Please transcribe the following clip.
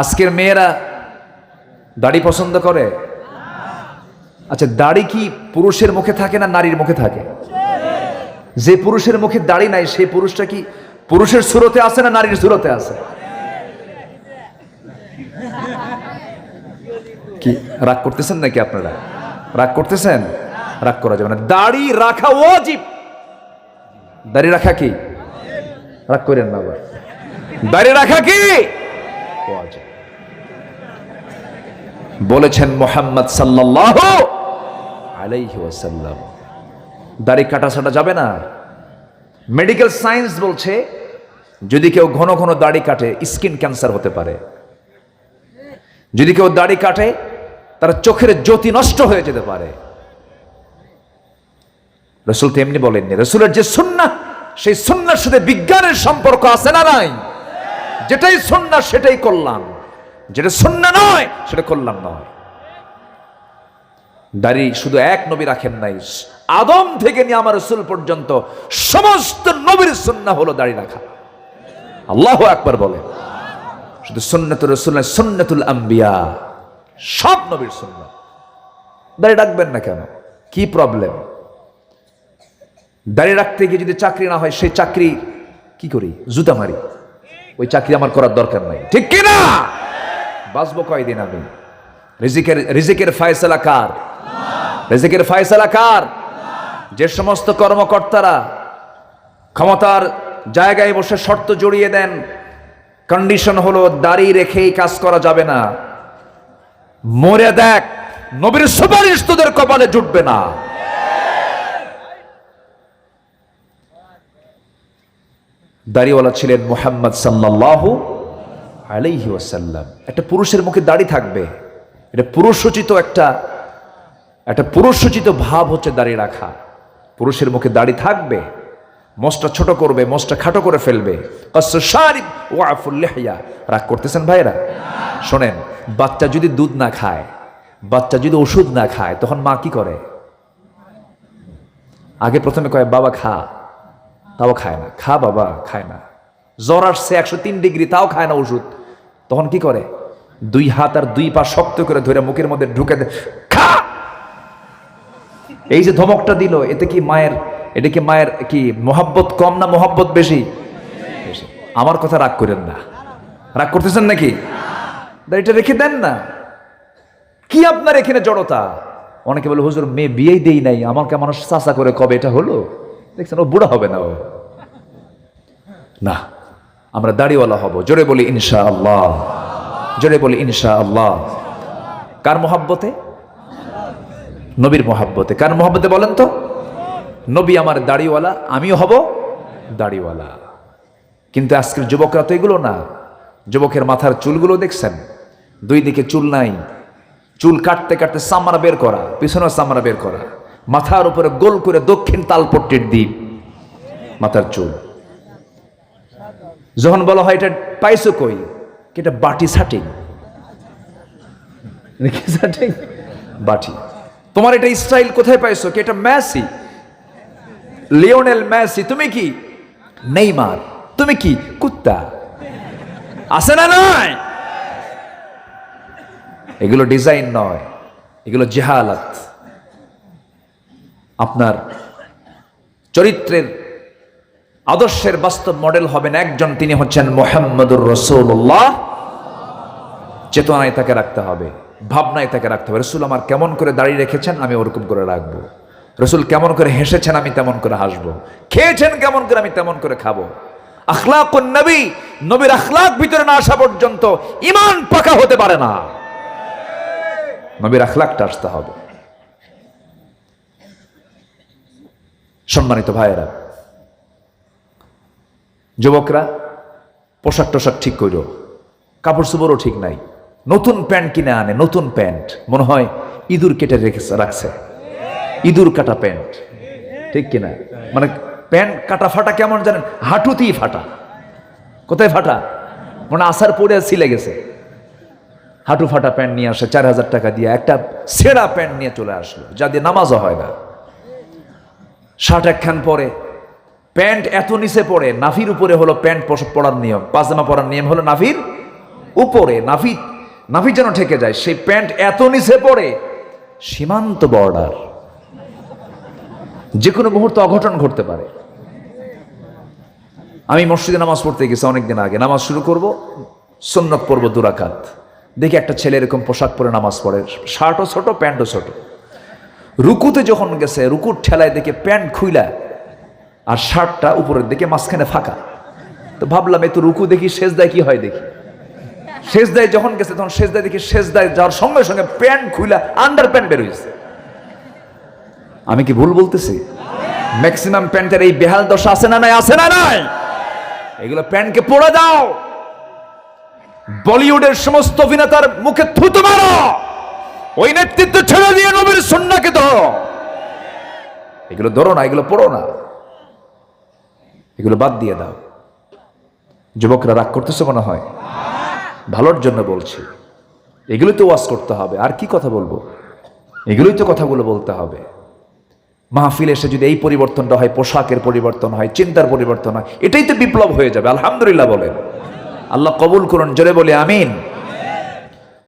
আজকের মেয়েরা দাড়ি পছন্দ করে? আচ্ছা দাড়ি কি পুরুষের মুখে থাকে না নারীর মুখে থাকে? যে পুরুষের মুখে দাড়ি নাই, সেই পুরুষটা কি পুরুষের সুরতে আছে না নারীর সুরতে আছে? কি, রাগ করতেছেন নাকি আপনারা? রাগ করতেছেন? রাগ করা যাবে না। দাড়ি রাখা ওয়াজিব। দাড়ি রাখা কি? রাগ করেন না আবার। দাড়ি রাখা কি? ওয়াজিব বলেছেন মোহাম্মদ সাল্লাল্লাহু আলাইহি ওয়াসাল্লাম, দাড়ি কাটা ছাটা যাবে না। মেডিকেল সায়েন্স বলছে, যদি কেউ ঘন ঘন দাড়ি কাটে, স্কিন ক্যান্সার হতে পারে। যদি কেউ দাড়ি কাটে, তার চোখের জ্যোতি নষ্ট হয়ে যেতে পারে। রসুল তো এমনি বলেননি, রসুলের যে সুন্না সেই সুন্নার সাথে বিজ্ঞানের সম্পর্ক আছে না নাই? যেটাই সুন্না সেটাই করলাম যেটা সুন্না নয়, সেটা করলাম নয়। দাড়ি শুধু এক নবী রাখেন নাই। আদম থেকে নিয়ে আমার রসুল পর্যন্ত সমস্ত নবীর সুন্না হলো দাড়ি রাখা। আল্লাহ একবার বলে। শুধু সুন্নাতুল রসুল নয়, সুন্নাতুল আম্বিয়া। সব নবীর সুন্না দাড়ি রাখবেন না কেন? কি প্রবলেম দাড়ি রাখতে গিয়ে যদি চাকরি না হয়, সেই চাকরি কি করি? জুতা মারি। ওই চাকরি আমার করার দরকার নাই। ঠিক কি না বাঁচবো কয়দিন আমি? রিজিকের রিজিকের ফায়সালা কার? রিজিকের ফায়সালা কার? যে সমস্ত কর্মকর্তারা ক্ষমতার জায়গায় বসে শর্ত জড়িয়ে দেন কন্ডিশন হলো দাড়ি রেখেই কাজ করা যাবে না। মরে দেখ, নবীর সুপারিশ তোদের কপালে জুটবে না। দাড়িওয়ালা ছিলেন মোহাম্মদ সাল্লাল্লাহু আলাইহি ওয়াসাল্লাম। একটা পুরুষের মুখে দাড়ি থাকবে। এটা পুরুষোচিত একটা একটা পুরুষোচিত ভাব হচ্ছে দাড়ি রাখা। পুরুষের মুখে দাড়ি থাকবে মোষটা ছোট করবে মোষটা খাটো করে ফেলবে। রাগ করতেছেন ভাইরা শোনেন, বাচ্চা যদি দুধ না খায়, বাচ্চা যদি ওষুধ না খায়, তখন মা কি করে? আগে প্রথমে কয়, বাবা খা। তাও খায় না। খা বাবা, খায় না। জ্বর আসছে একশো তিন ডিগ্রি, তাও খায় না ওষুধ। তখন কি করে? দুই হাত আর দুই পা শক্ত করে ধরে মুখের মধ্যে ঢুকে খা! এই যে ধমকটা দিল, এতে কি মায়ের এটা কি মায়ের কি মোহাব্বত কম না মোহাব্বত বেশি। আমার কথা রাগ করেন না। রাগ করতেছেন নাকি? এটা রেখে দেন না। কি আপনার এখানে জড়তা? অনেকে বলে, হুজুর, মেয়ে বিয়েই দেই নাই। আমাকে মানুষ চাচা করে কবে? এটা হলো? দেখছেন, ও বুড়া হবে না ও। না, আমরা দাড়িওয়ালা হব। জোরে বলি ইনশা আল্লাহ জোরে বলি ইনশা আল্লাহ কার মোহাব্বতে? নবীর মোহাব্বতে। কার মোহাব্বতে বলেন তো? নবী আমার দাড়িওয়ালা, আমিও হব দাড়িওয়ালা। কিন্তু আজকের যুবকরা তো এগুলো না। যুবকের মাথার চুলগুলো দেখছেন? দুই দিকে চুল নাই। চুল কাটতে কাটতে চামড়া বের করা পিছনে সামরা বের করা। মাথার উপরে গোল করে দক্ষিণ তালপট্টির দ্বীপ মাথার চুল। যখন বলা হয় এটা পাইছো কই? এটা বাটি সাটিং বাটি। তোমার এটা স্টাইল কোথায় পাইছো? কি এটা ম্যাসি লিওনেল ম্যাসি তুমি কি? নেইমার। তুমি কি? কুত্তা। আছে না নয় এগুলো ডিজাইন নয় এগুলো জেহালাত। আপনার চরিত্রের আদর্শের বাস্তব মডেল হবেন একজন, তিনি হচ্ছেন মোহাম্মদুর রসুল্লাহ চেতনায় তাকে রাখতে হবে, ভাবনায় তাকে রাখতে হবে। রসুল আমার কেমন করে দাঁড়িয়ে রেখেছেন, আমি ওরকম করে রাখব। রসুল কেমন করে হেসেছেন, আমি তেমন করে হাসবো। খেয়েছেন কেমন করে, আমি তেমন করে খাব। আখলাক নবী, নবীর আখলাক ভিতরে না আসা পর্যন্ত ইমান পাকা হতে পারে না। নবীর আখলাকটা আসতে হবে। সম্মানিত ভাইয়েরা, যুবকরা, পোশাক টোশাক ঠিক করো কাপড় চোপড়ও ঠিক নাই। নতুন প্যান্ট কিনে আনে, নতুন প্যান্ট। মনে হয় ইঁদুর কেটে রেখেছে, রাখছে। ইঁদুর কাটা প্যান্ট। ঠিক কিনা? মানে প্যান্ট কাটা ফাটা কেমন জানেন? হাঁটুতেই ফাটা। কোথায় ফাটা? মানে আসার পরে সিলে গেছে। হাঁটু ফাটা প্যান্ট নিয়ে আসে, চার হাজার টাকা দিয়ে একটা সেরা প্যান্ট নিয়ে চলে আসলো, যা দিয়ে নামাজও হয় না। শার্ট একখান পরে, প্যান্ট এত নিচে পড়ে, নাফির উপরে হলো প্যান্ট পড়ার নিয়ম, পাজামা পরার নিয়ম হলো নাফির উপরে নাভি নাভি যেন ঠেকে যায়, সেই প্যান্ট এত নিচে পড়ে, সীমান্ত বর্ডার। যে কোনো মুহূর্তে অঘটন ঘটতে পারে। আমি মসজিদে নামাজ পড়তে গেছি অনেকদিন আগে, নামাজ শুরু করব, সন্নত পড়ব দুরাকাত। দেখি একটা ছেলে এরকম পোশাক পরে নামাজ পড়ে, শার্টও ছোট, প্যান্টও ছোট। রুকুতে যখন গেছে, রুকুর ঠেলায় দেখে প্যান্ট খুইলা আর শার্টটা উপরের দিকে মাঝখানে ফাঁকা। তো ভাবলাম এই তো রুকু দেখি শেষ দেয় কি হয় দেখি? শেষ দেয় যখন গেছে, তখন শেষ দেয় দেখি শেষ দেয় যাওয়ার সঙ্গে সঙ্গে প্যান্ট খুইলা আন্ডার প্যান্ট বের হয়েছে আমি কি ভুল বলতেছি? ম্যাক্সিমাম প্যান্টের এই বেহাল দশা আছে না নাই? আছে না নাই? এগুলো প্যান্টকে পড়ে দাও। বলিউডের সমস্ত অভিনেতার মুখে থুতু মারো। ওই নেতৃত্ব ছেড়ে দিয়ে নবীর সন্নাকে ধরো। এগুলো ধরো না, এগুলো পড়ো না। এগুলো বাদ দিয়ে দাও। যুবকরা রাগ করতেছে মনে হয়। ভালোর জন্য বলছি। এগুলো তো ওয়াজ করতে হবে। আর কি কথা বলব? এগুলোই তো কথাগুলো বলতে হবে। মাহফিল এসে যদি এই পরিবর্তনটা হয়, পোশাকের পরিবর্তন হয়, চিন্তার পরিবর্তন হয়, এটাই তো বিপ্লব হয়ে যাবে। আলহামদুলিল্লাহ বলেন। আল্লাহ কবুল করুন, জোরে বলে, আমিন।